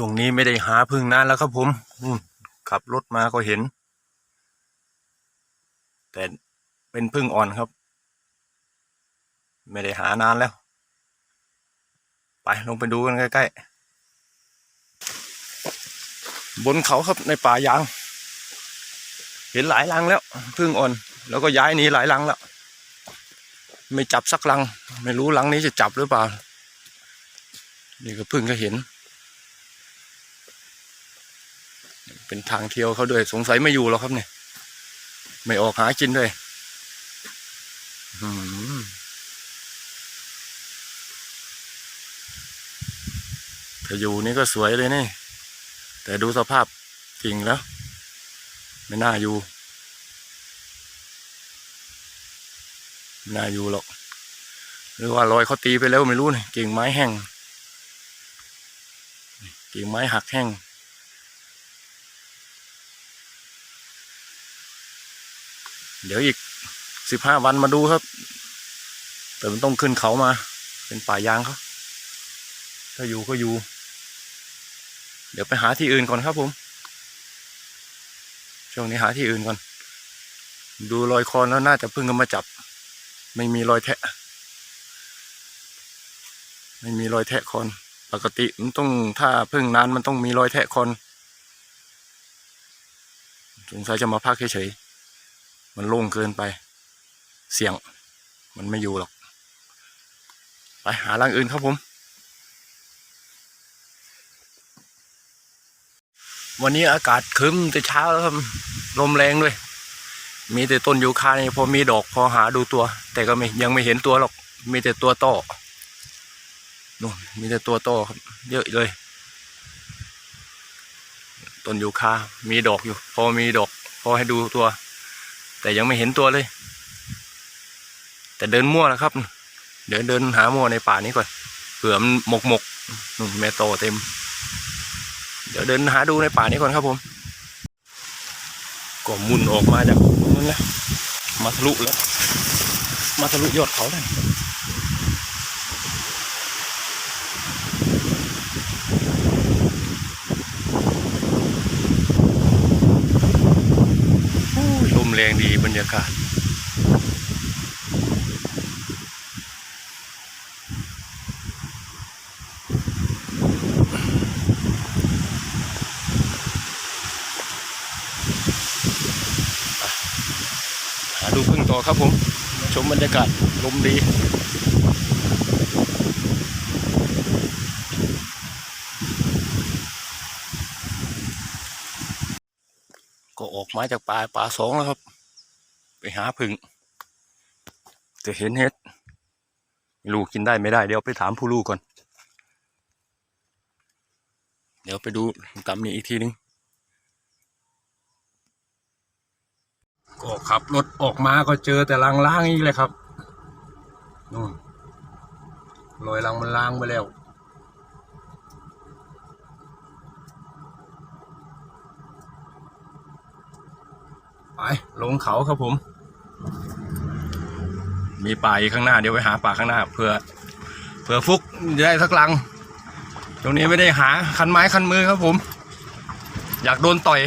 ช่วงนี้ไม่ได้หาพึ่งนานแล้วครับผมขับรถมาก็เห็น แต่เป็นพึ่งอ่อนครับ ไม่ได้หานานแล้ว ไปลงไปดูกันใกล้ๆ บนเขาครับในป่ายาง เห็นหลายรังแล้วพึ่งอ่อน แล้วก็ย้ายหนีหลายรังแล้ว ไม่จับสักรัง ไม่รู้รังนี้จะจับหรือเปล่า นี่ก็พึ่งก็เห็น เป็นทางเที่ยวเขาด้วย สงสัยไม่อยู่หรอกครับเนี่ย ไม่ออกหากินด้วยอืมถ้าอยู่นี่ก็สวยเลยนี่ แต่ดูสภาพกิ่งแล้ว ไม่น่าอยู่ไม่น่าอยู่หรอก หรือว่ารอยเขาตีไปแล้วไม่รู้นี่กิ่งไม้แห้งกิ่งไม้หักแห้ง เดี๋ยวอีกสิบห้าวันมาดูครับ แต่มันต้องขึ้นเขามา เป็นป่ายางเขาถ้าอยู่ก็อยู่ เดี๋ยวไปหาที่อื่นก่อนครับผม ช่วงนี้หาที่อื่นก่อน ดูรอยคอนแล้วน่าจะเพิ่งกันมาจับ ไม่มีรอยแทะ ไม่มีรอยแทะคอน ปกติมันต้องถ้าเพิ่งนานมันต้องมีรอยแทะคอนสงสัยจะมาพักเฉยๆ มันโล่งเกินไป เสี่ยง มันไม่อยู่หรอก ไปหารังอื่นครับผม วันนี้อากาศครึ้มแต่เช้าแล้วครับ ลมแรงด้วย มีแต่ต้นยูคาเนี่ยพอมีดอกพอหาดูตัว แต่ก็ไม่ยังไม่เห็นตัวหรอก มีแต่ตัวต่อนู่นมีแต่ตัวตอครับ เยอะเลย ต้นยูคา มีดอกอยู่ พอมีดอก พอให้ดูตัว แต่ยังไม่เห็นตัวเลย แต่เดินมั่วแล้วครับ เดี๋ยวเดินหามั่วในป่านี้ก่อนเผื่อมันหมกหมกนุ่นแม่โตเต็ม เดี๋ยวเดินหาดูในป่านี้ก่อนครับผม ก็มุนออกมาจากนั้นแล้วมาทะลุแล้ว มาทะลุยอดเขาแล้วโอ้ยลม แรงดีบรรยากาศ หาดูพึ่งต่อครับผม ชมบรรยากาศลมดีก็ออกมาจากป่าป่าสองแล้วครับ ไปหาพึ่งจะเห็นเห็ดไม่รู้กินได้ไม่ได้ เดี๋ยวไปถามผู้ลูกก่อน เดี๋ยวไปดูตามนี้อีกทีนึง ก็ขับรถออกมาก็เจอแต่รังล้างอีกเลยครับนู่นรอยรังมันล้างไปแล้วไปลงเขาครับผม มีป่าอีกข้างหน้าเดี๋ยวไปหาป่าข้างหน้าเผื่อเผื่อฟุกได้สักลัง ตรงนี้ไม่ได้หาคันไม้คันมือครับผม อยากโดนต่อย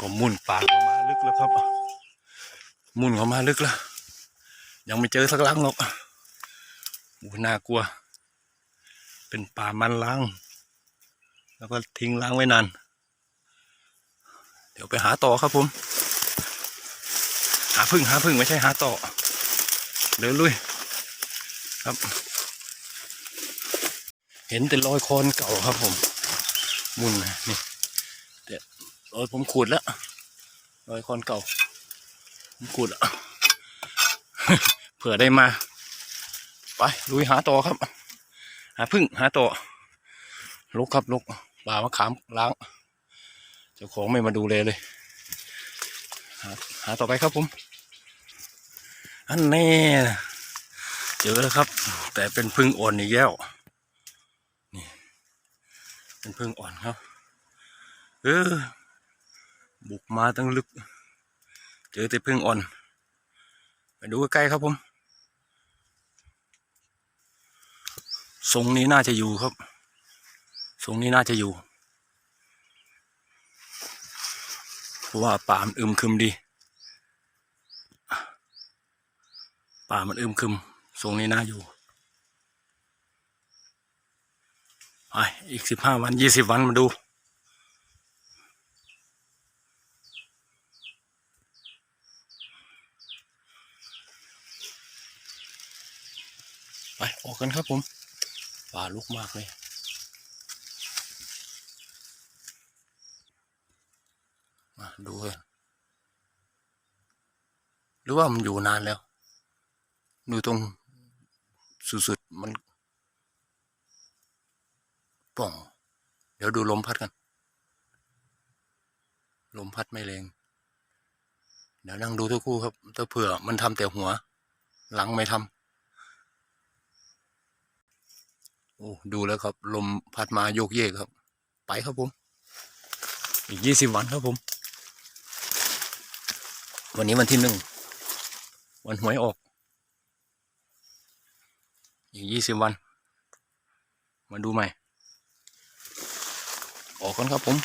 ก็มุ่นป่าเข้ามาลึกแล้วครับ มุ่นเข้ามาลึกแล้ว ยังไม่เจอสักลังหรอกโอ้น่ากลัว เป็นป่ามันล้าง แล้วก็ทิ้งล้างไว้นาน เดี๋ยวไปหาต่อครับผม หาพึ่งหาพึ่งไม่ใช่หาต่อ เดินลุยครับ เห็นแต่รอยคลนเก่าครับผม มุนนะนี่รอยผมขูดแล้วรอยคอนเก่าผมขูดแล้วเผื่อได้มา ไปลุยหาต่อครับ หาพึ่งหาต่อลุกครับลุกป่ามะขามล้างเจ้าของไม่มาดูเลยเลย หาต่อไปครับผม อันแน่เจอแล้วครับ แต่เป็นพึ่งอ่อนอีกแล้วนี่ เป็นพึ่งอ่อนครับ เออ บุกมาตั้งลึก เจอแต่พึ่งอ่อน ไปดูใกล้ครับผมทรงนี้น่าจะอยู่ครับทรงนี้น่าจะอยู่ เพราะว่าป่ามันอึมครึมดี ป่ามันอึมครึมทรงนี้น่าอยู่ไปอีกสิบห้าวันยี่สิบวันมาดู ไป ออกกันครับผม ป่าลุกมากเลย มาดูเลยหรือว่ามันอยู่นานแล้ว ดูตรงสุดๆมันป่อง เดี๋ยวดูลมพัดกัน ลมพัดไม่แรง เดี๋ยวนั่งดูทุกคู่ครับถ้าเผื่อมันทำแต่หัว หลังไม่ทำโอ้ดูแล้วครับ ลมพัดมาโยกเยกครับ ไปครับผม อีกยี่สิบวันครับผม วันนี้วันที่หนึ่ง วันหวยออก อีกยี่สิบวัน มาดูใหม่ ออกกันครับผม